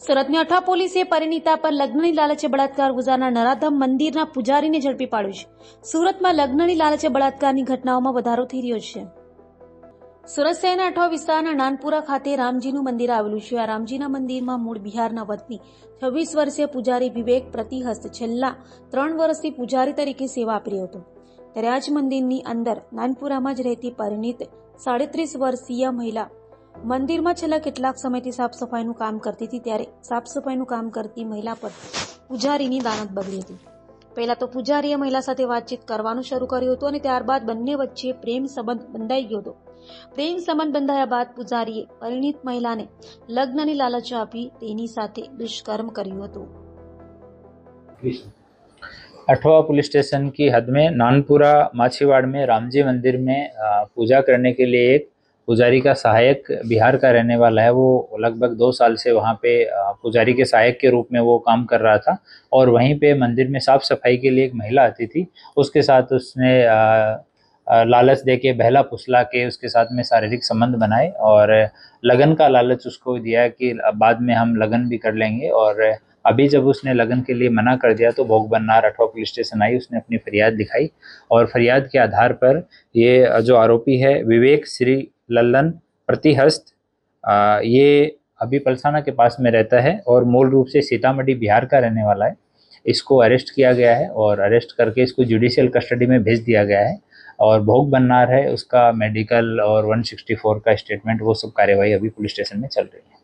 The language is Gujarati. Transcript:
સુરતની અઠવા પોલીસે પરિણીતા પર લગ્નની લાલચે બળાત્કાર ગુજારનાર નરાધમ મંદિરના પૂજારીને ઝડપી પાડ્યું છે. સુરતમાં લગ્નની લાલચે બળાત્કારની ઘટનાઓમાં વધારો થઈ રહ્યો છે. સુરત શહેરના અઠવા વિસ્તારના નાનપુરા ખાતે રામજીનું મંદિર આવેલું છે. આ રામજીના મંદિરમાં મૂળ બિહારના વતની છવ્વીસ વર્ષીય પૂજારી વિવેક પ્રતિહસ્ત છેલ્લા ત્રણ વર્ષથી પૂજારી તરીકે સેવા આપી રહ્યો હતો. ત્યારે આ જ મંદિરની અંદર નાનપુરામાં જ રહેતી પરિણીત સાડત્રીસ વર્ષીય મહિલા મંદિરમાં છેલ્લા કેટલાક સમયથી સાફ સફાઈનું કામ કરતી હતી ત્યારે સાફ સફાઈનું કામ કરતી મહિલા પર પૂજારીની દાનત બગડી હતી પહેલા તો પૂજારીએ મહિલા સાથે વાતચીત કરવાનું શરૂ કર્યું હતું અને ત્યારબાદ બંને વચ્ચે પ્રેમ સંબંધ બંધાઈ ગયો હતો પ્રેમ સંબંધ બંધાયા બાદ પૂજારીએ પરિણીત મહિલાને લગ્નની લાલચ આપી તેની સાથે દુષ્કર્મ કર્યું હતું अठवा पुलिस स्टेशन की हद में नानपुरा माछीवाड़ में रामजी मंदिर में अ, पूजा करने के लिए एक पुजारी का सहायक बिहार का रहने वाला है, वो लगभग दो साल से वहाँ पे पुजारी के सहायक के रूप में वो काम कर रहा था और वहीं पे मंदिर में साफ़ सफ़ाई के लिए एक महिला आती थी। उसके साथ उसने लालच दे के, बहला फुसला के उसके साथ में शारीरिक संबंध बनाए और लगन का लालच उसको दिया कि बाद में हम लगन भी कर लेंगे और अभी जब उसने लगन के लिए मना कर दिया तो भोग बननार अठवा पुलिस स्टेशन आई उसने अपनी फरियाद दिखाई और फरियाद के आधार पर ये जो आरोपी है, विवेक श्री लल्लन, प्रतिहस्त ये अभी पलसाना के पास में रहता है और मूल रूप से सीतामढ़ी बिहार का रहने वाला है। इसको अरेस्ट किया गया है और अरेस्ट करके इसको जुडिशियल कस्टडी में भेज दिया गया है और भोग बननार है, उसका मेडिकल और 164 का स्टेटमेंट वो सब कार्यवाही अभी पुलिस स्टेशन में चल रही है।